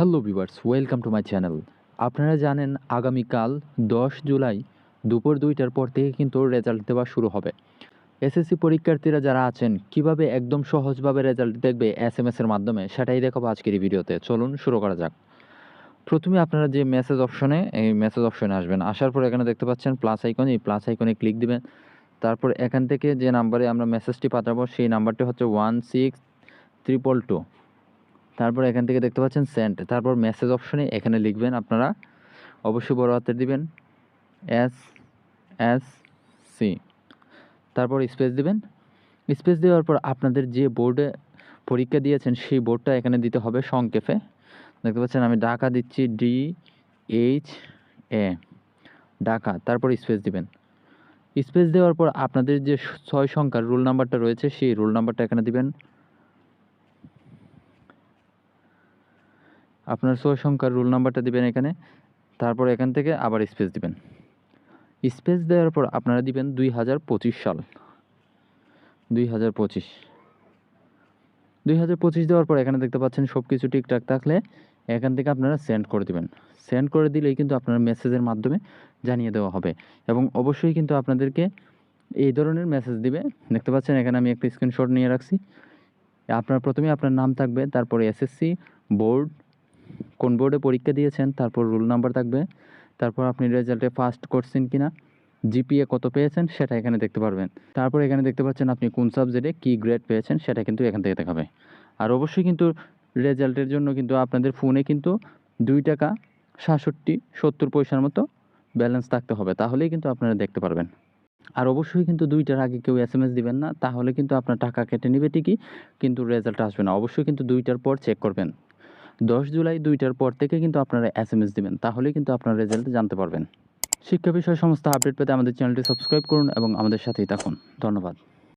Hello viewers, welcome to my channel. আপনারা জানেন আগামীকাল দশ জুলাই দুপুর দুইটার পর থেকে কিন্তু রেজাল্ট দেওয়া শুরু হবে। এসএসসি পরীক্ষার্থীরা যারা আছেন, কীভাবে একদম সহজভাবে রেজাল্ট দেখবে এস এম এর মাধ্যমে, সেটাই দেখাবো আজকের এই ভিডিওতে। চলুন শুরু করা যাক। প্রথমে আপনারা যে মেসেজ অপশনে এই মেসেজ অপশনে আসবেন। আসার পর এখানে দেখতে পাচ্ছেন প্লাস আইকন এই প্লাস আইকনে ক্লিক দিবেন। তারপর এখান থেকে যে নাম্বারে আমরা মেসেজটি পাঠাবো, সেই নাম্বারটি হচ্ছে ওয়ান সিক্স ট্রিপল টু তারপর এখান থেকে দেখতে পাচ্ছেন সেন্ট তারপর মেসেজ অপশনে এখানে লিখবেন আপনারা। অবশ্যই বড় হাতের দিবেন এস এস সি তারপর স্পেস দিবেন। স্পেস দেওয়ার পর আপনাদের যে বোর্ডে পরীক্ষা দিয়েছেন, সেই বোর্ডটা এখানে দিতে হবে সংক্ষেপে। দেখতে পাচ্ছেন আমি ঢাকা দিচ্ছি ডি এইচ এ ঢাকা, তারপর স্পেস দিবেন। স্পেস দেওয়ার পর আপনাদের যে ছয় সংখ্যার রোল নাম্বারটা রয়েছে, সেই রোল নাম্বারটা এখানে দিবেন। আপনার ছয় সংখ্যার রোল নাম্বারটা দিবেন এখানে। তারপর এখান থেকে আবার স্পেস দিবেন। স্পেস দেওয়ার পর আপনারা দিবেন দুই হাজার পঁচিশ সাল। দুই হাজার পঁচিশ। দুই হাজার পঁচিশ দেওয়ার পর এখানে দেখতে পাচ্ছেন সব কিছু ঠিকঠাক থাকলে এখান থেকে আপনারা সেন্ড করে দিবেন। সেন্ড করে দিলেই কিন্তু আপনার মেসেজের মাধ্যমে জানিয়ে দেওয়া হবে। এবং অবশ্যই কিন্তু আপনাদেরকে এই ধরনের মেসেজ দিবে। দেখতে পাচ্ছেন এখানে আমি একটা স্ক্রিনশট নিয়ে রাখছি। আপনার প্রথমে আপনার নাম থাকবে, তারপরে এসএসসি বোর্ড কোন বোর্ডে পরীক্ষা দিয়েছেন, তারপর রোল নাম্বার থাকবে, তারপর আপনি রেজাল্টে ফার্স্ট করছেন কিনা জিপিএ কত পেয়েছেন সেটা এখানে দেখতে পারবেন। তারপর এখানে দেখতে পাচ্ছেন আপনি কোন সাবজেক্টে কী গ্রেড পেয়েছেন সেটা কিন্তু এখান থেকে দেখাবে। আর অবশ্যই কিন্তু রেজাল্টের জন্য কিন্তু আপনাদের ফোনে কিন্তু দুই টাকা সাতষট্টি, সত্তর পয়সার মতো ব্যালেন্স থাকতে হবে, তাহলেই কিন্তু আপনারা দেখতে পারবেন। আর অবশ্যই কিন্তু দুইটার আগে কেউ এস এম এস দিবেন না, তাহলে কিন্তু আপনার টাকা কেটে নেবে ঠিকই, কিন্তু রেজাল্ট আসবে না। অবশ্যই কিন্তু দুইটার পর চেক করবেন। দশ জুলাই দুইটার পর থেকে কিন্তু আপনারা এস এম এস দেবেন, তাহলে কিন্তু আপনার রেজাল্ট জানতে পারবেন। শিক্ষা বিষয় সমস্ত আপডেট পেতে আমাদের চ্যানেলটি সাবস্ক্রাইব করুন এবং আমাদের সাথেই থাকুন। ধন্যবাদ।